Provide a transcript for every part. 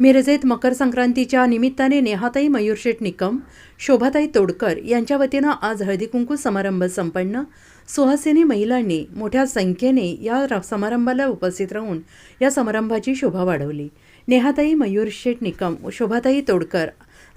मिरजेत मकर संक्रांतीच्या निमित्ताने नेहाताई मयूरशेठ निकम शोभाताई तोडकर यांच्या वतीनं आज हळदीकुंकू समारंभ संपन्न. सुहासिनी महिलांनी मोठ्या संख्येने या समारंभाला उपस्थित राहून या समारंभाची शोभा वाढवली. नेहाताई मयूरशेठ निकम शोभाताई तोडकर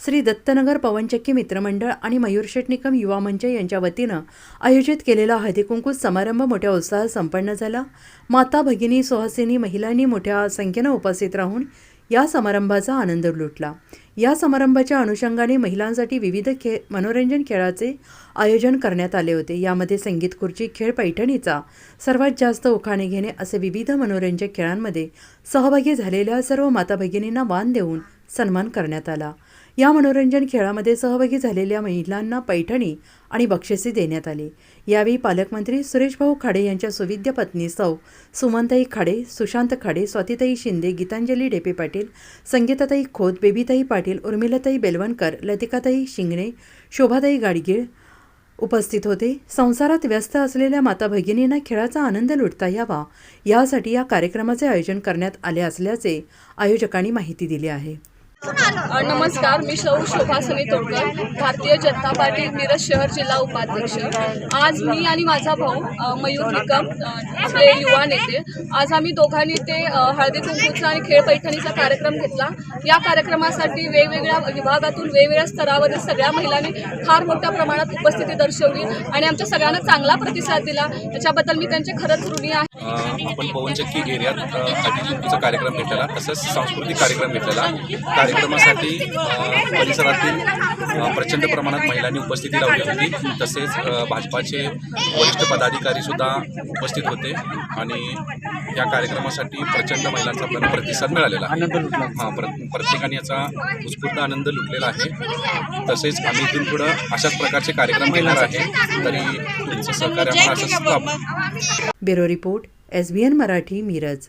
श्री दत्तनगर पवनचक्की मित्रमंडळ आणि मयूरशेठ निकम युवा मंच यांच्या वतीनं आयोजित केलेला हळदीकुंकू समारंभ मोठ्या उत्साहात संपन्न झाला. माता भगिनी सुहासिनी महिलांनी मोठ्या संख्येनं उपस्थित राहून या समारंभाचा आनंद लुटला. या समारंभाच्या अनुषंगाने महिलांसाठी विविध खेळ मनोरंजन खेळाचे आयोजन करण्यात आले होते. यामध्ये संगीत खुर्ची खेळ पैठणीचा सर्वात जास्त उखाणे घेणे असे विविध मनोरंजक खेळांमध्ये सहभागी झालेल्या सर्व माता भगिनींना मान देऊन सन्मान करण्यात आला. या मनोरंजन खेळामध्ये सहभागी झालेल्या महिलांना पैठणी आणि बक्षिसे देण्यात आली. यावेळी पालकमंत्री सुरेशभाऊ खाडे यांच्या सुविद्य पत्नी सौ सुमनताई खाडे सुशांत खाडे स्वातीताई शिंदे गीतांजली डेपे पाटील संगीताताई खोत बेबीताई पाटील उर्मिलाताई बेलवणकर लतिकाताई शिंगणे शोभाताई गाडगीळ उपस्थित होते. संसारात व्यस्त असलेल्या माता भगिनींना खेळाचा आनंद लुटता यावा यासाठी या कार्यक्रमाचे आयोजन करण्यात आले असल्याचे आयोजकांनी माहिती दिली आहे. नमस्कार मी सौ शोभासनी तोडकर भारतीय जनता पार्टी मिरज शहर जिल्हा उपाध्यक्ष. आज मी आणि माझा भाऊ मयूर निकम आपले युवा नेते आज आम्ही दोघांनी ते हळदी कुंकूचा आणि खेळ पैठणीचा कार्यक्रम घेतला. या कार्यक्रमासाठी वेगवेगळ्या विभागातून वेगवेगळ्या स्तरावरील सगळ्या महिलांनी फार मोठ्या प्रमाणात उपस्थिती दर्शवली आणि आमच्या सगळ्यांना चांगला प्रतिसाद दिला. त्याच्याबद्दल मी त्यांचे खरंच ऋणी आहे. आपण पवनचक्की एरियात अ, कार्यक्रम घेतलेला तसंच सांस्कृतिक कार्यक्रम घेतलेला. कार्यक्रमासाठी परिसरातील प्रचंड प्रमाणात महिलांनी उपस्थिती लावली होती. तसेच भाजपाचे वरिष्ठ पदाधिकारी सुद्धा उपस्थित होते आणि या कार्यक्रमासाठी प्रचंड महिलांचा आपल्याला प्रतिसाद मिळालेला आहे. हां प्र प्रत्येकाने याचा उत्स्फूर्त आनंद लुटलेला आहे. तसेच आम्ही इथून पुढं अशाच प्रकारचे कार्यक्रम घेणार आहे. तरी तुमचं सहकार्य आम्हाला असंच bureau report S B N Marathi Miraj.